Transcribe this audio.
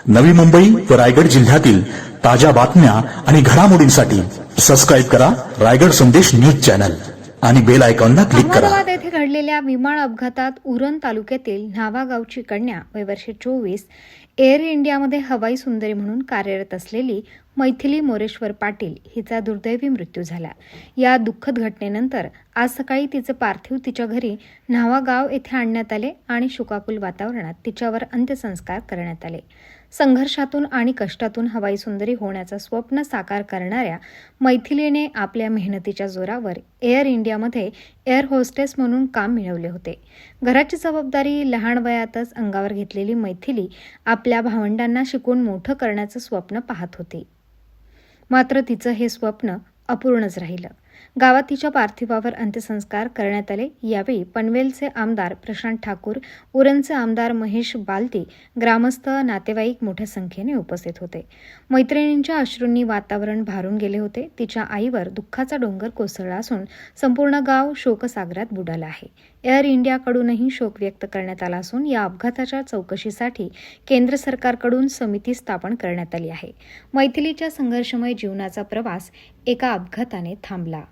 नवी मुंबई व रायगड जिल्ह्यातील ताज्या बातम्या आणि घडामोडींसाठी सबस्क्राईब करा रायगड संदेश न्यूज चॅनल आणि बेल आयकॉनला क्लिक करा. अहमदाबाद येथे घडलेल्या विमान अपघातात उरण तालुक्यातील न्हावा गावची कन्या वय चोवीस एअर इंडियामध्ये हवाई सुंदरी म्हणून कार्यरत असलेली मैथिली मोरेश्वर पाटील हिचा दुर्दैवी मृत्यू झाला. या दुःखद घटनेनंतर आज सकाळी तिचं पार्थिव तिच्या घरी न्हावा गाव येथे आणण्यात आले आणि शोकाकुल वातावरणात तिच्यावर अंत्यसंस्कार करण्यात आले. संघर्षातून आणि कष्टातून हवाई सुंदरी होण्याचं स्वप्न साकार करणाऱ्या मैथिलीने आपल्या मेहनतीच्या जोरावर एअर इंडियामध्ये एअर होस्टेस म्हणून काम मिळवले होते. घराची जबाबदारी लहान वयातच अंगावर घेतलेली मैथिली आपल्या भावंडांना शिकून मोठं करण्याचं स्वप्न पाहत होती. मात्र तिचं हे स्वप्न अपूर्णच राहिलं. गावात तिच्या पार्थिवावर अंत्यसंस्कार करण्यात आले. यावेळी पनवेलचे आमदार प्रशांत ठाकूर उरणचे आमदार महेश बालती ग्रामस्थ नातेवाईक मोठ्या संख्येने उपस्थित होते. मैत्रिणींच्या अश्रूंनी वातावरण भारून गेले होते. तिच्या आईवर दुःखाचा डोंगर कोसळला असून संपूर्ण गाव शोकसागरात बुडालं आहे. एअर इंडियाकडूनही शोक व्यक्त करण्यात आला असून या अपघाताच्या चौकशीसाठी केंद्र सरकारकडून समिती स्थापन करण्यात आली आहे. मैथिलीच्या संघर्षमय जीवनाचा प्रवास एका अपघाताने थांबला.